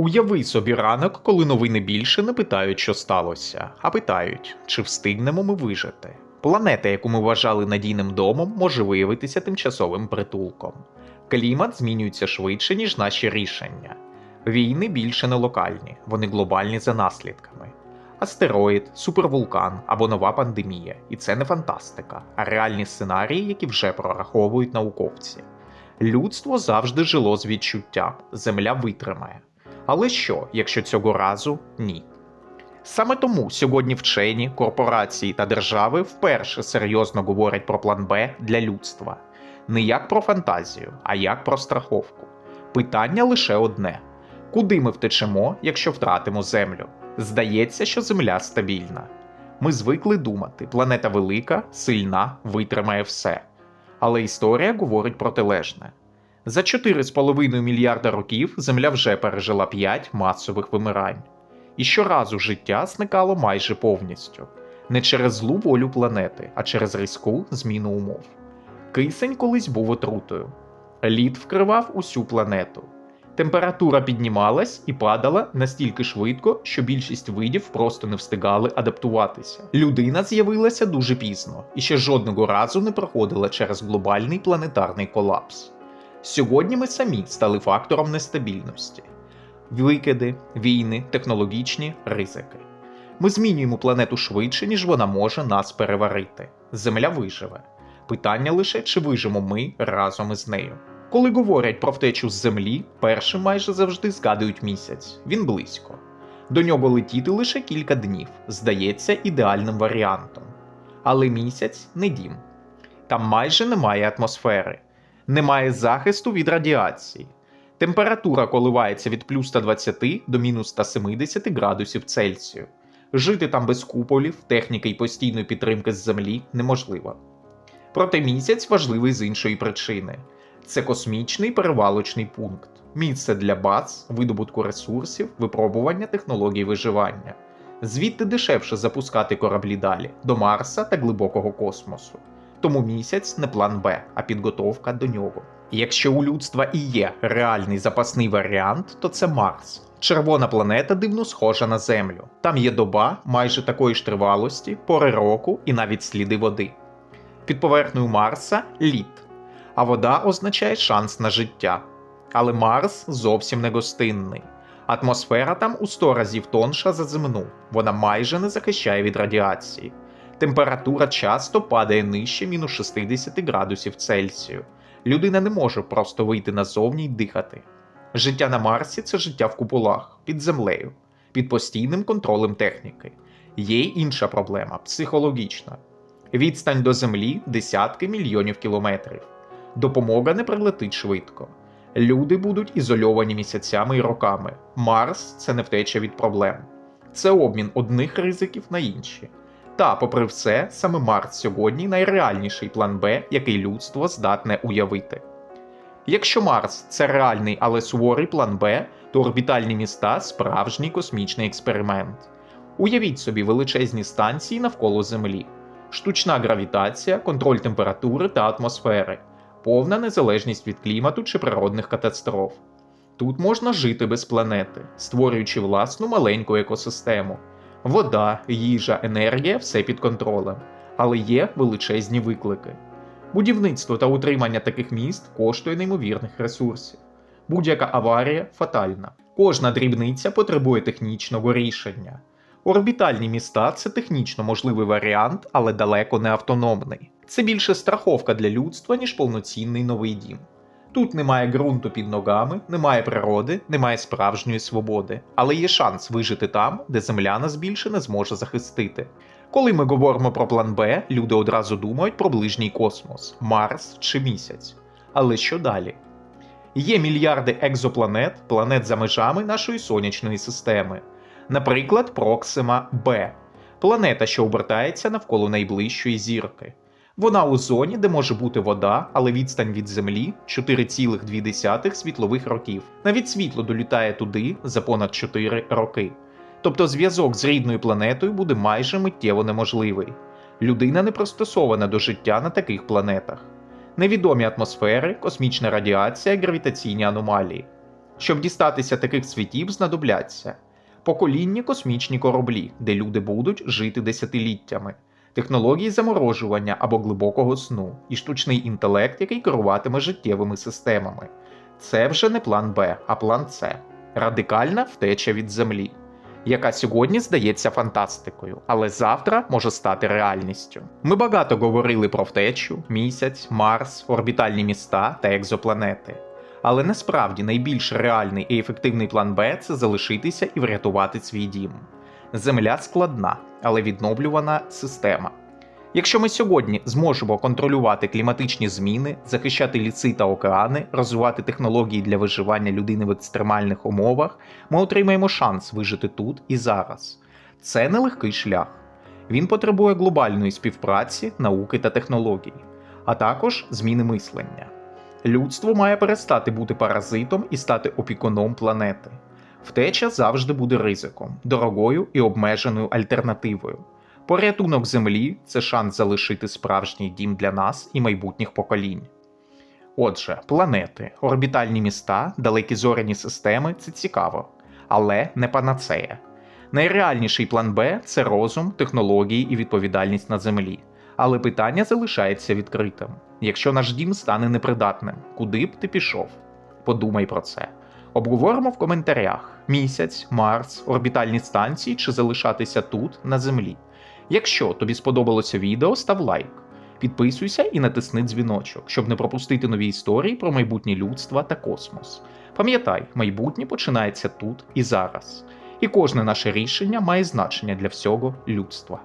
Уяви собі ранок, коли новини більше не питають, що сталося, а питають, чи встигнемо ми вижити. Планета, яку ми вважали надійним домом, може виявитися тимчасовим притулком. Клімат змінюється швидше, ніж наші рішення. Війни більше не локальні, вони глобальні за наслідками. Астероїд, супервулкан або нова пандемія. І це не фантастика, а реальні сценарії, які вже прораховують науковці. Людство завжди жило з відчуттям, земля витримає. Але що, якщо цього разу ні? Саме тому сьогодні вчені, корпорації та держави вперше серйозно говорять про план Б для людства. Не як про фантазію, а як про страховку. Питання лише одне: куди ми втечемо, якщо втратимо землю? Здається, що Земля стабільна. Ми звикли думати, планета велика, сильна, витримає все. Але історія говорить протилежне. За 4,5 мільярда років Земля вже пережила 5 масових вимирань. І щоразу життя зникало майже повністю. Не через злу волю планети, а через різку зміну умов. Кисень колись був отрутою. Лід вкривав усю планету. Температура піднімалась і падала настільки швидко, що більшість видів просто не встигали адаптуватися. Людина з'явилася дуже пізно і ще жодного разу не проходила через глобальний планетарний колапс. Сьогодні ми самі стали фактором нестабільності: викиди, війни, технологічні ризики. Ми змінюємо планету швидше, ніж вона може нас переварити. Земля виживе. Питання лише, чи вижимо ми разом із нею. Коли говорять про втечу з землі, першим майже завжди згадують місяць, він близько. До нього летіти лише кілька днів, здається ідеальним варіантом. Але місяць не дім. Там майже немає атмосфери, немає захисту від радіації. Температура коливається від плюс 120 до мінус 170 градусів Цельсію. Жити там без куполів, техніки і постійної підтримки з землі неможливо. Проте місяць важливий з іншої причини. Це космічний перевалочний пункт, місце для баз, видобутку ресурсів, випробування технологій виживання. Звідти дешевше запускати кораблі далі до Марса та глибокого космосу. Тому місяць не план Б, а підготовка до нього. Якщо у людства і є реальний запасний варіант, то це Марс. Червона планета дивно схожа на Землю. Там є доба майже такої ж тривалості, пори року і навіть сліди води. Під поверхнею Марса лід, а вода означає шанс на життя. Але Марс зовсім не гостинний. Атмосфера там у 100 разів тонша за земну, вона майже не захищає від радіації. Температура часто падає нижче мінус 60 градусів Цельсію. Людина не може просто вийти назовні й дихати. Життя на Марсі це життя в куполах, під землею, під постійним контролем техніки. Є й інша проблема психологічна. Відстань до Землі десятки мільйонів кілометрів. Допомога не прилетить швидко. Люди будуть ізольовані місяцями і роками. Марс це не втеча від проблем. Це обмін одних ризиків на інші. Та, попри все, саме Марс сьогодні найреальніший план Б, який людство здатне уявити. Якщо Марс це реальний, але суворий план Б, то орбітальні міста справжній космічний експеримент. Уявіть собі величезні станції навколо Землі, штучна гравітація, контроль температури та атмосфери, повна незалежність від клімату чи природних катастроф. Тут можна жити без планети, створюючи власну маленьку екосистему. Вода, їжа, енергія все під контролем, але є величезні виклики. Будівництво та утримання таких міст коштує неймовірних ресурсів. Будь-яка аварія фатальна. Кожна дрібниця потребує технічного рішення. Орбітальні міста це технічно можливий варіант, але далеко не автономний. Це більше страховка для людства, ніж повноцінний новий дім. Тут немає ґрунту під ногами, немає природи, немає справжньої свободи, але є шанс вижити там, де земля нас більше не зможе захистити. Коли ми говоримо про план Б, люди одразу думають про ближній космос, Марс чи місяць. Але що далі? Є мільярди екзопланет, планет за межами нашої сонячної системи. Наприклад, Проксима Б, планета, що обертається навколо найближчої зірки. Вона у зоні, де може бути вода, але відстань від Землі 4,2 світлових років. Навіть світло долітає туди за понад 4 роки. Тобто зв'язок з рідною планетою буде майже миттєво неможливий. Людина не пристосована до життя на таких планетах. Невідомі атмосфери, космічна радіація, гравітаційні аномалії. Щоб дістатися таких світів, знадобляться поколінні космічні кораблі, де люди будуть жити десятиліттями, технології заморожування або глибокого сну, і штучний інтелект, який керуватиме життєвими системами. Це вже не план Б, а план С радикальна втеча від Землі, яка сьогодні здається фантастикою, але завтра може стати реальністю. Ми багато говорили про втечу, місяць, Марс, орбітальні міста та екзопланети. Але насправді найбільш реальний і ефективний план Б це залишитися і врятувати свій дім. Земля складна, але відновлювана система. Якщо ми сьогодні зможемо контролювати кліматичні зміни, захищати ліси та океани, розвивати технології для виживання людини в екстремальних умовах, ми отримаємо шанс вижити тут і зараз. Це нелегкий шлях. Він потребує глобальної співпраці, науки та технологій, а також зміни мислення. Людство має перестати бути паразитом і стати опікуном планети. Втеча завжди буде ризиком, дорогою і обмеженою альтернативою. Порятунок Землі це шанс залишити справжній дім для нас і майбутніх поколінь. Отже, планети, орбітальні міста, далекі зоряні системи це цікаво, але не панацея. Найреальніший план Б це розум, технології і відповідальність на землі. Але питання залишається відкритим. Якщо наш дім стане непридатним, куди б ти пішов? Подумай про це. Обговоримо в коментарях: місяць, Марс, орбітальні станції чи залишатися тут, на землі. Якщо тобі сподобалося відео, став лайк, підписуйся і натисни дзвіночок, щоб не пропустити нові історії про майбутнє людства та космос. Пам'ятай, майбутнє починається тут і зараз, і кожне наше рішення має значення для всього людства.